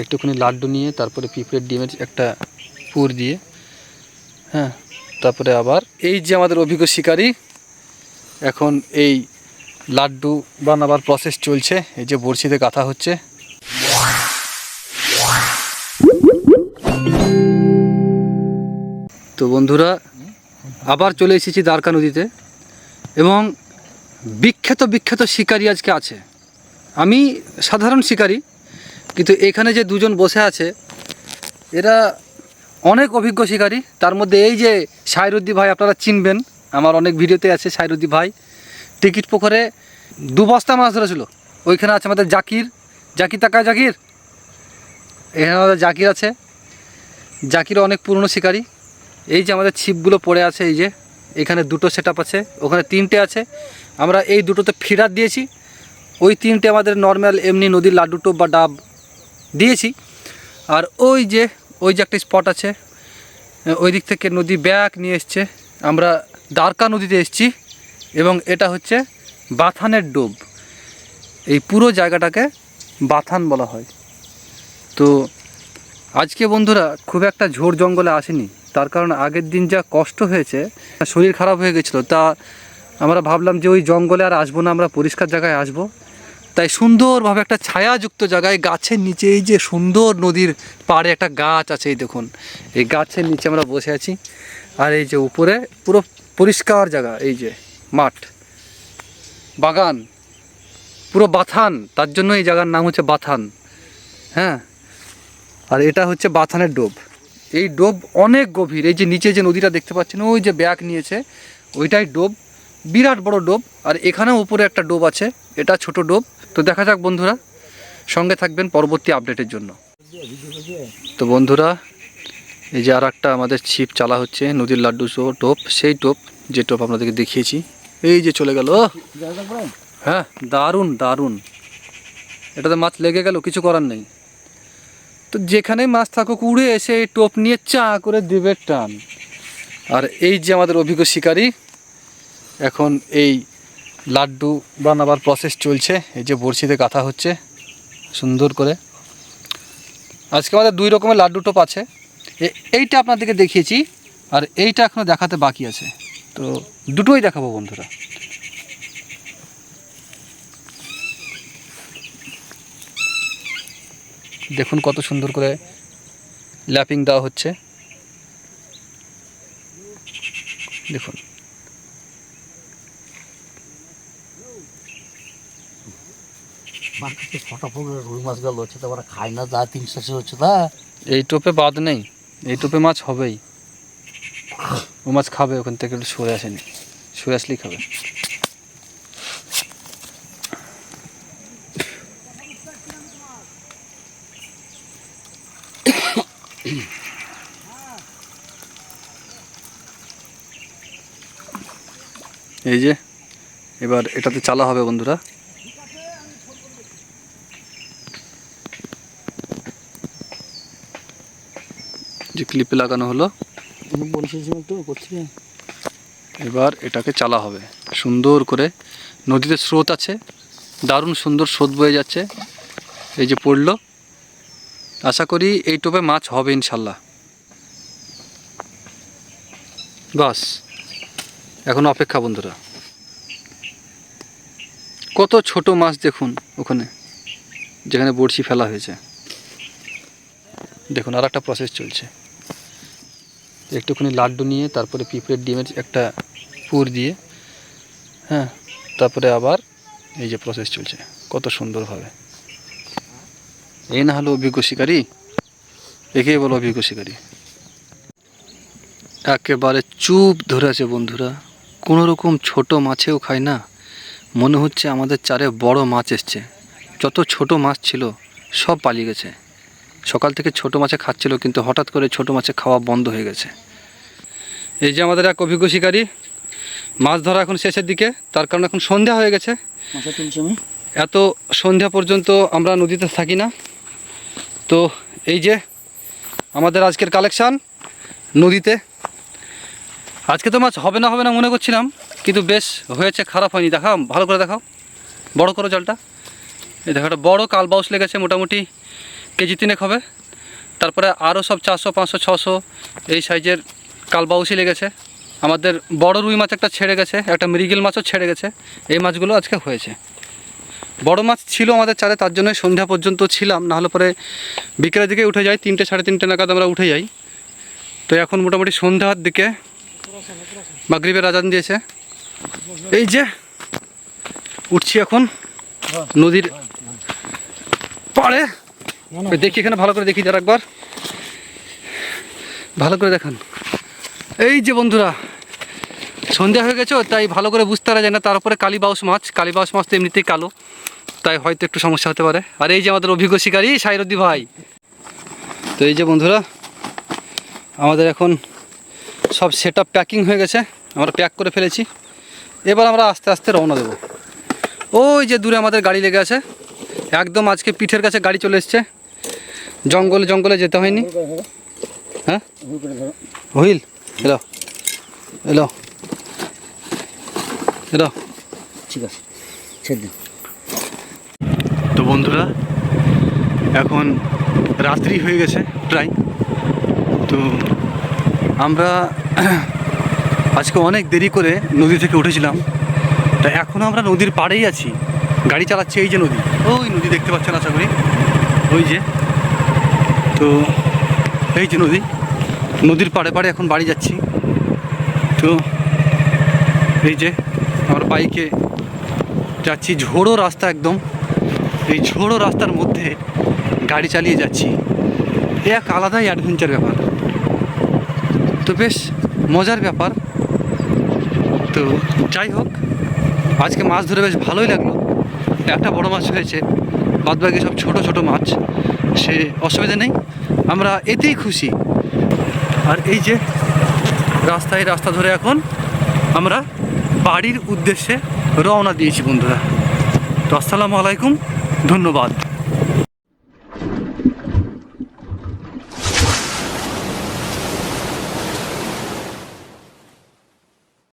একটুখানি লাড্ডু নিয়ে, তারপরে পিঁপড়ের ডিমের একটা পুর দিয়ে হ্যাঁ তারপরে আবার এই যে আমাদের অভিজ্ঞ শিকারী, এখন এই লাড্ডু বানাবার প্রসেস চলছে। এই যে বড়শিতে কাঁথা হচ্ছে। তো বন্ধুরা, আবার চলে এসেছি দ্বারকা নদীতে এবং বিখ্যাত বিখ্যাত শিকারী আজকে আছে। আমি সাধারণ শিকারী কিন্তু এখানে যে দুজন বসে আছে, এরা অনেক অভিজ্ঞ শিকারী। তার মধ্যে এই যে সাইরুদ্দি ভাই, আপনারা চিনবেন, আমার অনেক ভিডিওতে আছে সাইরুদ্দি ভাই। টিকিট পুকুরে দু বস্তা মাছ ধরেছিল। ওইখানে আছে আমাদের জাকির। জাকির তাকায় জাকির? এখানে আমাদের জাকির আছে। জাকির অনেক পুরনো শিকারী। এই যে আমাদের ছিপগুলো পড়ে আছে, এই যে এখানে দুটো সেট আছে, ওখানে তিনটে আছে। আমরা এই দুটোতে ফিরার দিয়েছি। ওই তিনটে আমাদের নর্মাল এমনি নদীর লাড্ডু বা ডাব দিয়েছি। আর ওই যে ওই যে একটা স্পট আছে, ওই দিক থেকে নদী ব্যাক নিয়ে এসছে। আমরা দ্বারকা নদীতে এসছি এবং এটা হচ্ছে বাথানের ডোব। এই পুরো জায়গাটাকে বাথান বলা হয়। তো আজকে বন্ধুরা খুব একটা ঝোড় জঙ্গলে আসেনি। তার কারণ আগের দিন যা কষ্ট হয়েছে, শরীর খারাপ হয়ে গেছিল, তা আমরা ভাবলাম যে ওই জঙ্গলে আর আসব না, আমরা পরিষ্কার জায়গায় আসব। তাই সুন্দরভাবে একটা ছায়াযুক্ত জায়গায় গাছের নিচে, এই যে সুন্দর নদীর পাড়ে একটা গাছ আছে, এই দেখুন। এই গাছের নিচে আমরা বসে আছি। আর এই যে উপরে পুরো পরিষ্কার জায়গা, এই যে মাঠ, বাগান, পুরো বাথান। তার জন্য এই জায়গার নাম হচ্ছে বাথান। হ্যাঁ? আর এটা হচ্ছে বাথানের ডোব। এই ডোব অনেক গভীর। এই যে নিচে যে নদীটা দেখতে পাচ্ছেন, ওই যে ব্যাগ নিয়েছে, ওইটাই ডোব। বিরাট বড় ডোব। আর এখানেও উপরে একটা ডোব আছে। এটা ছোট ডোব তো দেখা যাক বন্ধুরা, সঙ্গে থাকবেন পরবর্তী আপডেটের জন্য। তো বন্ধুরা, এই যে আর একটা আমাদের ছিপ চালা হচ্ছে, নদীর লাড্ডু সহ টোপ। সেই টোপ, যে টোপ আপনাদেরকে দেখিয়েছি, এই যে চলে গেল। হ্যাঁ দারুণ দারুণ। এটাতে মাছ লেগে গেল, কিছু করার নেই। তো যেখানেই মাছ থাকুক, উড়ে এসে এই টোপ নিয়ে চা করে দেবে টান। আর এই যে আমাদের অভিজ্ঞ শিকারী, এখন এই লাড্ডু বানাবার প্রসেস চলছে। এই যে বড়শিতে গাঁথা হচ্ছে, সুন্দর করে। আজকে আমাদের দুই রকমের লাড্ডু টোপ আছে। এইটা আপনাদেরকে দেখিয়েছি, আর এইটা এখনও দেখাতে বাকি আছে। তো দুটোই দেখাবো বন্ধুরা। দেখুন কত সুন্দর করে ল্যাপিং দেওয়া হচ্ছে। দেখুন। হচ্ছে খায় না, যা হচ্ছে এই টোপে বাদ নেই, এই টোপে মাছ হবেই। ও মাছ খাবে, ওখান থেকে একটু সরে আসেনি, সরে আসলেই খাবে। এই যে, এবার এটাতে চালা হবে বন্ধুরা। যে ক্লিপে লাগানো হলো। এবার এটাকে চালা হবে। সুন্দর করে নদীতে স্রোত আছে। দারুণ সুন্দর স্রোত বয়ে যাচ্ছে। এই যে পড়ল। আশা করি এই টোপে মাছ হবে ইনশাল্লাহ। বাস। এখন অপেক্ষা বন্ধুরা। কত ছোট মাছ দেখুন ওখানে যেখানে বড়শি ফেলা হয়েছে। দেখুন আর একটা প্রসেস চলছে। একটুখানি লাড্ডু নিয়ে, তারপরে পিঁপড়ের ডিমের একটা পুর দিয়ে হ্যাঁ তারপরে আবার এই যে প্রসেস চলছে। কত সুন্দরভাবে এই না হলো অভিজ্ঞ শিকারী, একেই বলো অভিজ্ঞ শিকারী। একেবারে চুপ ধরে আছে বন্ধুরা। কোনো রকম ছোট মাছেও খায় না। মনে হচ্ছে আমাদের চারে বড় মাছ এসছে। যত ছোট মাছ ছিল, সব পালিয়ে গেছে। সকাল থেকে ছোট মাছে খাচ্ছিল কিন্তু হঠাৎ করে ছোট মাছে খাওয়া বন্ধ হয়ে গেছে। এই যে আমাদের এক অভিজ্ঞ শিকারী মাছ ধরা এখন শেষের দিকে তার কারণ এখন সন্ধ্যা হয়ে গেছে। এত সন্ধ্যা পর্যন্ত আমরা নদীতে থাকি না। তো এই যে আমাদের আজকের কালেকশান নদীতে। আজকে তো মাছ হবে না হবে না মনে করছিলাম কিন্তু বেশ হয়েছে খারাপ হয়নি। দেখাও ভালো করে দেখাও। বড় করো জলটা। এই দেখো একটা বড় কালবাউস লেগেছে মোটামুটি। কেজি তিনেক হবে। তারপরে আরও সব চারশো পাঁচশো ছশো এই সাইজের কালবাউসি লেগেছে। আমাদের বড় রুই মাছ একটা ছেড়ে গেছে একটা মৃগেল মাছও ছেড়ে গেছে। এই মাছগুলো আজকে হয়েছে। বড় মাছ ছিল আমাদের চারে তার জন্য সন্ধ্যা পর্যন্ত ছিলাম। নাহলে পরে বিকেলের দিকে উঠে যাই তিনটে সাড়ে তিনটে নাগাদ আমরা উঠে যাই। তো এখন মোটামুটি সন্ধ্যার দিকে মাগরিবের আজান দিয়েছে। এই যে উঠছি এখন নদীর পাড়ে। ওই দেখি এখানে ভালো করে দেখি যার একবার। ভালো করে দেখান। এই যে বন্ধুরা, সন্ধ্যা হয়ে গেছে, তাই ভালো করে বুঝতে পারা যায় না। তারপরে কালীবাউস মাছ কালীবাউস মাছ তো এমনিতেই কালো, তাই হয়তো একটু সমস্যা হতে পারে। আর এই যে আমাদের অভিজ্ঞ শিকারী সাইরদ্দি ভাই। তো এই যে বন্ধুরা, আমাদের এখন সব সেট প্যাকিং হয়ে গেছে, আমরা প্যাক করে ফেলেছি। এবার আমরা আস্তে আস্তে রওনা দেবো। ওই যে দূরে আমাদের গাড়ি লেগে আছে, একদম আজকে পিঠের কাছে গাড়ি চলে এসছে। জঙ্গলে জঙ্গলে যেতে হয়নি? হ্যাঁ? হুইল এলো এলো এলো। ঠিক আছে ছেড়ে তো বন্ধুরা এখন রাত্রি হয়ে গেছে প্রায়। তো আমরা আজকে অনেক দেরি করে নদী থেকে উঠেছিলাম। তা এখনও আমরা নদীর পাড়েই আছি। গাড়ি চালাচ্ছি এই যে নদী। ওই নদী দেখতে পাচ্ছেন আশা করি। ওই যে তো এই যে নদী, নদীর পাড়ে পাড়ে এখন বাড়ি যাচ্ছি। তো এই যে আমরা বাইকে যাচ্ছি, ঝোড়ো রাস্তা একদম। এই ঝোড়ো রাস্তার মধ্যে গাড়ি চালিয়ে যাচ্ছি। এক আলাদাই অ্যাডভেঞ্চার ব্যাপার। তো বেশ মজার ব্যাপার। তো যাই হোক, আজকে মাছ ধরে বেশ ভালোই লাগল। একটা বড় মাছ হয়েছে, বাদবাকি সব ছোট ছোট মাছ। সে অসুবিধা নেই। আমরা এতেই খুশি। আর এই যে রাস্তায় রাস্তা ধরে এখন আমরা বাড়ির উদ্দেশ্যে রওনা দিয়েছি বন্ধুরা। তো আসসালামু আলাইকুম, ধন্যবাদ।